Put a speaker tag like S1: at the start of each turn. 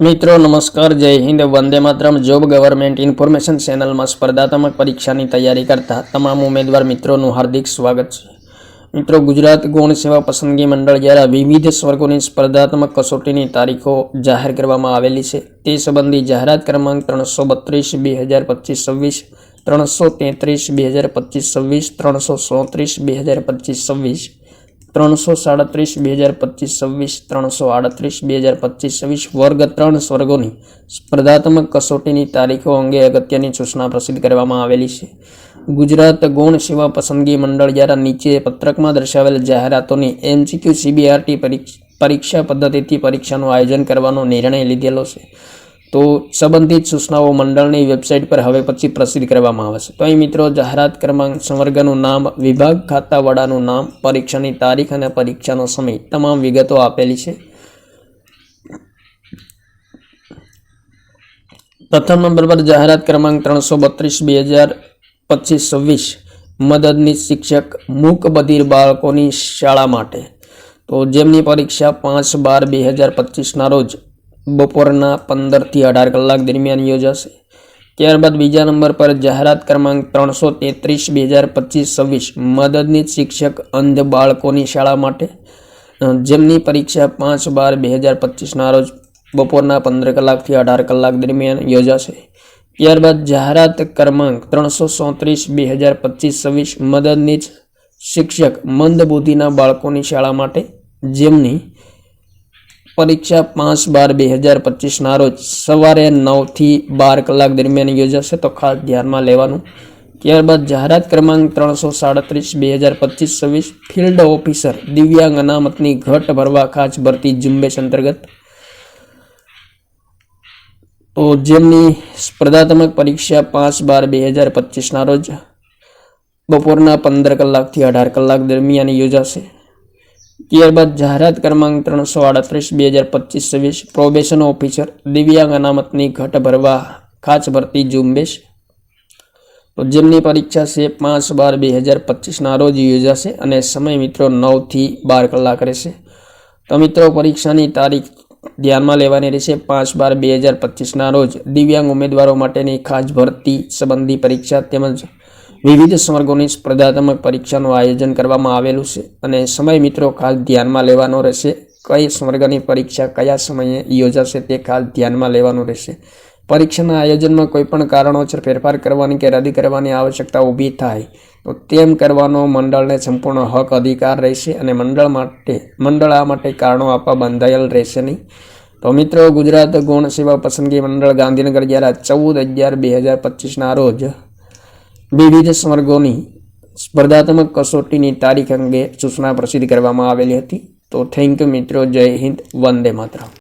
S1: મિત્રો, નમસ્કાર, જય Hind, Vande Mataram. Job government information ચેનલમાં સ્પર્ધાત્મક પરીક્ષાની તૈયારી કરતા તમામ ઉમેદવાર મિત્રોનું હાર્દિક સ્વાગત છે. મિત્રો, ગુજરાત ગૌણ સેવા પસંદગી મંડળ દ્વારા વિવિધ સ્વર્ગોની સ્પર્ધાત્મક કસોટીની તારીખો જાહેર કરવામાં આવેલી છે. તે સંબંધી જાહેરાત ક્રમાંક ત્રણસો બત્રીસ, બે હજાર પચીસ છવ્વીસ, ત્રણસો તેત્રીસ, બે હજાર પચીસ છવ્વીસ, ત્રણસો સોત્રીસ બે હજાર પચીસ છવ્વીસ ત્રણસો સાડત્રીસ, બે હજાર પચીસ, છવ્વીસ, ત્રણસો આડત્રીસ, બે હજાર પચીસ, છવ્વીસ વર્ગ ત્રણ સ્વર્ગોની સ્પર્ધાત્મક કસોટીની તારીખો અંગે અગત્યની સૂચના પ્રસિદ્ધ કરવામાં આવેલી છે. ગુજરાત ગૌણ સેવા પસંદગી મંડળ દ્વારા નીચે પત્રકમાં દર્શાવેલ જાહેરાતોની એમસીક્યુ સીબીઆરટી પરીક્ષા પદ્ધતિથી પરીક્ષાનું આયોજન કરવાનો નિર્ણય લીધેલો છે. તો સંબંધિત સૂચનાઓ મંડળની વેબસાઇટ પર હવે પછી પ્રસિદ્ધ કરવામાં આવશે. તો અહીં મિત્રો જાહેરાત ક્રમાંક સંવર્ગનું નામ, વિભાગ ખાતા વડાનું નામ, પરીક્ષાની તારીખ અને પરીક્ષાનો સમય તમામ વિગતો આપેલી છે. પ્રથમ નંબર પર જાહેરાત ક્રમાંક ત્રણસો બત્રીસ, બે હજાર પચીસ, છવ્વીસ. મદદની શિક્ષક મૂક બધિર બાળકોની શાળા માટે. તો જેમની પરીક્ષા પાંચ બાર બે હજાર પચીસના રોજ બપોરના પંદરથી અઢાર કલાક દરમિયાન યોજાશે. ત્યારબાદ બીજા નંબર પર જાહેરાત ક્રમાંક ત્રણસો તેત્રીસ, બે હજાર પચીસ, છવ્વીસ, મદદનીશ શિક્ષક અંધ બાળકોની શાળા માટે જેમની પરીક્ષા પાંચ બાર બે હજાર પચીસના રોજ બપોરના પંદર કલાકથી અઢાર કલાક દરમિયાન યોજાશે. ત્યારબાદ જાહેરાત ક્રમાંક ત્રણસો ચોત્રીસ, બે હજાર પચીસ, છવ્વીસ, મદદનીશ શિક્ષક મંદ બુદ્ધિના બાળકોની શાળા માટે, જેમની પરીક્ષા પાંચ બાર બે હજાર પચીસના રોજ સવારે નવથી બાર કલાક દરમિયાન યોજાશે તો ખાસ ધ્યાનમાં લેવાનું. ત્યારબાદ જાહેરાત ક્રમાંક ત્રણસો સાડત્રીસ બે હજાર પચીસ છવ્વીસ ફિલ્ડ ઓફિસર દિવ્યાંગ અનામતની ઘટ ભરવા ખાસ ભરતી ઝુંબેશ અંતર્ગત. તો જેમની સ્પર્ધાત્મક પરીક્ષા પાંચ બાર બે હજાર પચીસના રોજ બપોરના પંદર કલાકથી અઢાર કલાક દરમિયાન યોજાશે. ત્યારબાદ જાહેરાત ક્રમાંક ત્રણસો આડત્રીસ, બે હજાર પચીસ છવ્વીસ પ્રોબેશન ઓફિસર દિવ્યાંગ અનામતની ઘટ ભરવા ખાસ ભરતી ઝુંબેશ. તો જેમની પરીક્ષા છે, પાંચ બાર બે હજાર પચીસના રોજ યોજાશે અને સમય મિત્રો નવથી બાર કલાક રહેશે. તો મિત્રો, પરીક્ષાની તારીખ ધ્યાનમાં લેવાની રહેશે. પાંચ બાર બે હજાર પચીસના રોજ દિવ્યાંગ ઉમેદવારો માટેની ખાસ ભરતી સંબંધી પરીક્ષા તેમજ વિવિધ સ્વર્ગોની સ્પર્ધાત્મક પરીક્ષાનું આયોજન કરવામાં આવેલું છે અને સમય મિત્રો, ખાસ ધ્યાનમાં લેવાનો રહેશે કઈ સ્વર્ગની પરીક્ષા કયા સમયે યોજાશે તે ખાસ ધ્યાનમાં લેવાનું રહેશે. પરીક્ષાના આયોજનમાં કોઈ પણ કારણોસર ફેરફાર કરવાની કે રદ કરવાની આવશ્યકતા ઊભી થાય, તો તેમ કરવાનો મંડળને સંપૂર્ણ હક અધિકાર રહેશે અને મંડળ માટે, મંડળ આ માટે કારણો આપવા બંધાયેલ રહેશે નહીં. તો મિત્રો, ગુજરાત ગુણ સેવા પસંદગી મંડળ ગાંધીનગર દ્વારા ચૌદ અગિયાર બે હજાર પચીસના રોજ વિવિધ સ્વર્ગોની સ્પર્ધાત્મક કસોટીની તારીખ અંગે સૂચના પ્રસિદ્ધ કરવામાં આવેલી હતી. તો થેન્ક યુ મિત્રો, જય હિન્દ, વંદે માતરમ.